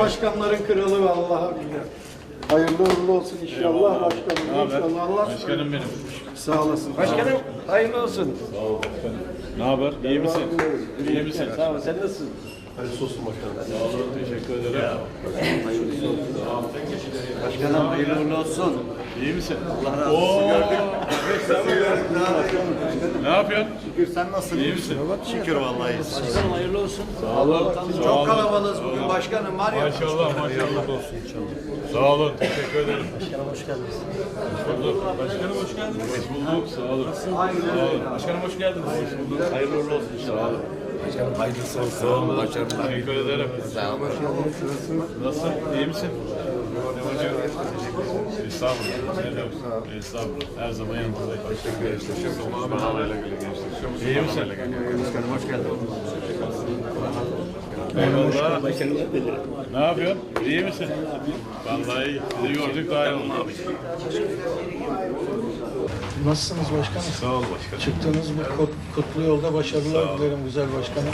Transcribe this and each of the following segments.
başkanların kralı vallahi billahi. Hayırlı uğurlu olsun inşallah başkanım. İnşallah Allah Başkanım benim. sağ olasın. Başkanım hayırlı olsun. Ne haber? İyi misin? İyi misin? Sağ ol. Sen nasılsın? Sağ olun. Teşekkür ederim. Başkanım hayırlı uğurlu olsun. İyi misin? Allah razı olsun. Gördük. Ne yapıyorsun? Şükür sen nasılsın? İyi misin? Şükür vallahi. Başkanım hayırlı olsun. Sağ olun. Çok kalabalığız bugün başkanım var ya. Maşallah maşallah. Sağ olun. Teşekkür ederim. Başkanım hoş geldiniz. Hoş bulduk. Başkanım hoş geldiniz. Hoş bulduk. Sağ olun. Sağ olun. Başkanım hoş geldiniz. Hoş bulduk. Hayırlı uğurlu olsun inşallah. Sağ olun. Başkanım hayırlısı olsun. Başarılar. Teşekkür ederim. Sağ olun. Nasılsın? İyi misin? Ne hocam? Estağfurullah. Ne demek? Estağfurullah. Her zaman yanımızdayız. Teşekkür ederim. İyi misin? Başkanım hoş geldin. Eyvallah. Ne yapıyorsun? İyi misin? Vallahi iyi. Sizi gördük daha iyi oldu. Nasılsınız başkanım? Sağ ol başkanım. Çıktığınız bu kut- kutlu yolda başarılar dilerim güzel başkanım.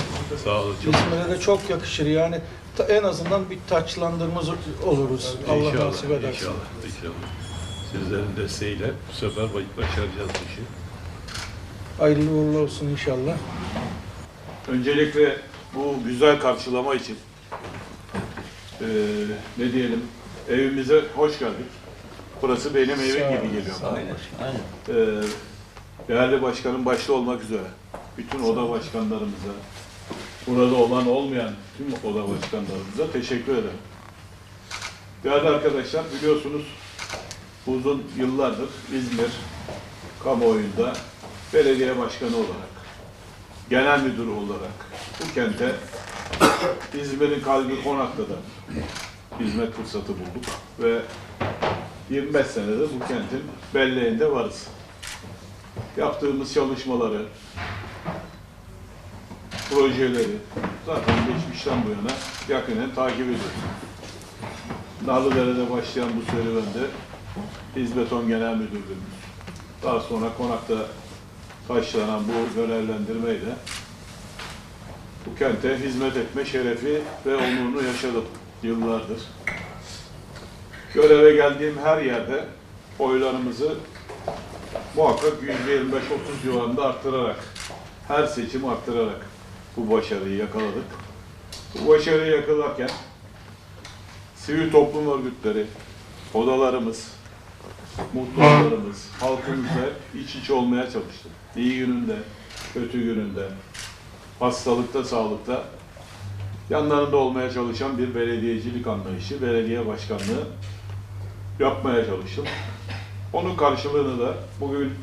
Sağ olun. Çok İzmir'e de çok yakışır yani ta- en azından bir taçlandırmaz oluruz. Allah İnşallah, nasip ederse. İnşallah, inşallah. Sizlerin desteğiyle bu sefer ba- başaracağız işi. Hayırlı uğurlu olsun inşallah. Öncelikle bu güzel karşılama için eee, ne diyelim evimize hoş geldik. Burası benim evim gibi geliyor bana. Eee, değerli başkanım başta olmak üzere bütün oda başkanlarımıza, burada olan olmayan tüm oda başkanlarımıza teşekkür ederim. Değerli arkadaşlar biliyorsunuz uzun yıllardır İzmir kamuoyunda belediye başkanı olarak, genel müdür olarak bu kente İzmir'in kalbi Konaklı'da hizmet fırsatı bulduk ve 25 senedir bu kentin belleğinde varız. Yaptığımız çalışmaları, projeleri zaten geçmişten bu yana yakinen takip ediyoruz. Narlıdere'de başlayan bu serüvende İzbeton Genel Müdürlüğümüz, daha sonra Konak'ta taşlanan bu görevlendirmeyle bu kente hizmet etme şerefi ve onurunu yaşadım yıllardır. Göreve geldiğim her yerde oylarımızı muhakkak %25-30 civarında arttırarak, her seçimi arttırarak bu başarıyı yakaladık. Bu başarıyı yakalarken sivil toplum örgütleri, odalarımız, muhtarlarımız, halkımızla iç içe olmaya çalıştık. İyi gününde, kötü gününde, hastalıkta, sağlıkta yanlarında olmaya çalışan bir belediyecilik anlayışı, belediye başkanlığı yapmaya çalıştım. Onun karşılığını da bugün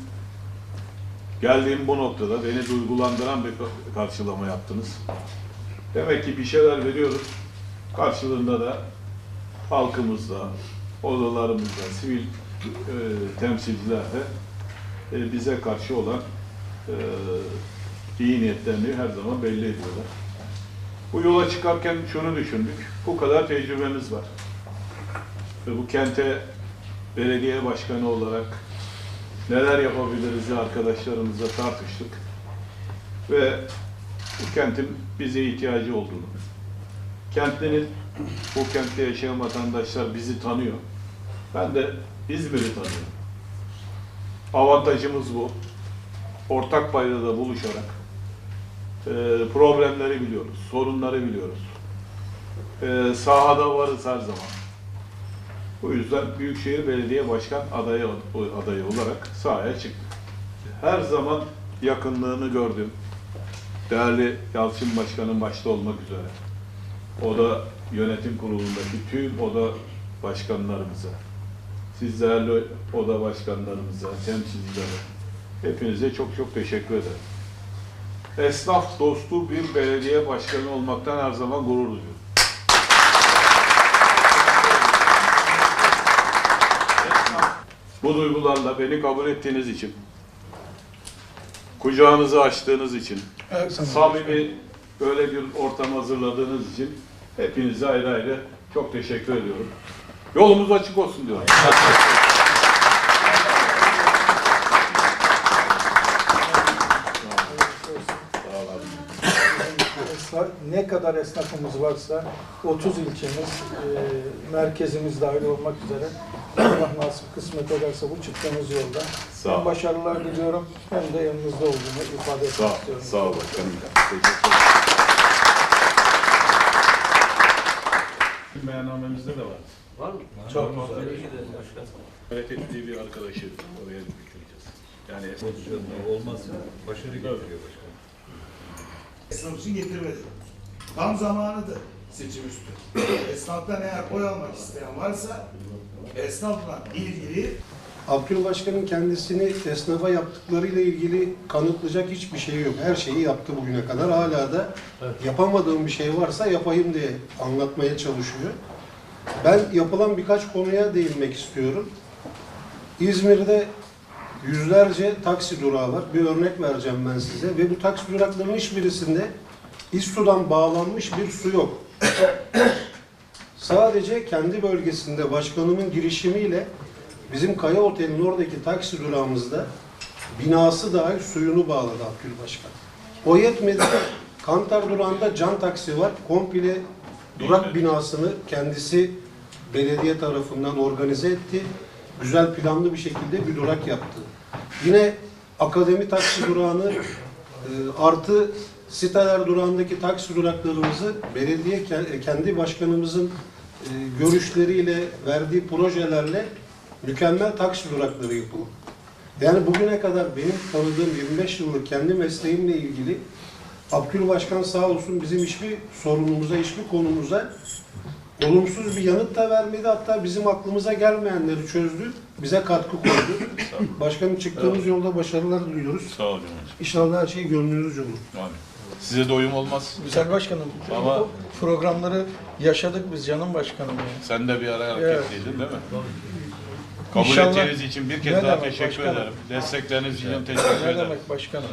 geldiğim bu noktada beni duygulandıran bir karşılama yaptınız. Demek ki bir şeyler veriyoruz. Karşılığında da halkımızla, odalarımızla, sivil e, temsilciler de e, bize karşı olan e, iyi niyetlerini her zaman belli ediyorlar. Bu yola çıkarken şunu düşündük. Bu kadar tecrübemiz var. Ve bu kente belediye başkanı olarak neler yapabiliriz arkadaşlarımızla tartıştık. Ve bu kentin bize ihtiyacı olduğunu, kentlinin, bu kentte yaşayan vatandaşlar bizi tanıyor. Ben de İzmir'i tanıyorum. Avantajımız bu. Ortak paydada buluşarak e, problemleri biliyoruz, sorunları biliyoruz. E, sahada varız her zaman. Bu yüzden Büyükşehir Belediye Başkan adayı, adayı olarak sahaya çıktık. Her zaman yakınlığını gördüm. Değerli Yalçın Başkan'ın başta olmak üzere. O da yönetim kurulundaki tüm oda başkanlarımıza, siz değerli oda başkanlarımıza, temsilcilere, hepinize çok çok teşekkür ederim. Esnaf dostu bir belediye başkanı olmaktan her zaman gurur duyuyorum. Bu duygularla beni kabul ettiğiniz için, kucağınızı açtığınız için, Evet, samimi böyle bir ortam hazırladığınız için hepinize ayrı ayrı çok teşekkür ediyorum. Yolumuz açık olsun diyorum. ne kadar esnafımız varsa 30 ilçemiz, e, merkezimiz dahil olmak üzere Allah nasip kısmet ederse bu çıktığımız yolda Sağ hem başarılar diliyorum hem de yanınızda olduğumu ifade Sağ etmek ol, istiyorum. sağ ol başkanım. Beyannamemizde de var. Var mı? Çok güzel. Evet ettiği bir arkadaşı oraya getireceğiz. Yani Olmaz ya. Başarı getiriyor başkanım. Esnaf için getirmedi. Tam zamanıdır seçim üstü. Esnaftan eğer oy almak isteyen varsa esnafla ilgili Abdül Başkan'ın kendisini esnafa yaptıklarıyla ilgili kanıtlayacak hiçbir şey yok. Her şeyi yaptı bugüne kadar. Hala da yapamadığım bir şey varsa yapayım diye anlatmaya çalışıyor. Ben yapılan birkaç konuya değinmek istiyorum. İzmir'de yüzlerce taksi durağı var. Bir örnek vereceğim ben size. Ve bu taksi duraklarının hiçbirisinde İSTU'dan bağlanmış bir su yok. Sadece kendi bölgesinde başkanımın girişimiyle bizim Kaya Otel'in oradaki taksi durağımızda binası dahil suyunu bağladı Abdül Başkan. O yetmedi. Kantar durağında can taksi var. Komple durak binasını kendisi belediye tarafından organize etti. Güzel planlı bir şekilde bir durak yaptı. Yine akademi taksi durağını e, artı siteler durağındaki taksi duraklarımızı belediye ke- kendi başkanımızın e, görüşleriyle verdiği projelerle mükemmel taksi durakları yapıldı. Yani bugüne kadar benim tanıdığım 25 yıllık kendi mesleğimle ilgili Abdül Başkan sağ olsun bizim hiçbir sorunumuza, hiçbir konumuza olumsuz bir yanıt da vermedi. Hatta bizim aklımıza gelmeyenleri çözdü, bize katkı koydu. Başkanım çıktığımız yolda başarılar diliyoruz. sağ ol canım. İnşallah her şey gönlünüzce olur. Abi. Size de oyum olmaz. Güzel başkanım. Ama- bu programları yaşadık biz canım başkanım. ya. Sen de bir ara hareket Evet. değil mi? Kabul İnşallah. ettiğiniz için bir kez Ne daha teşekkür başkanım? ederim. Destekleriniz için teşekkür Ne ederim. demek başkanım?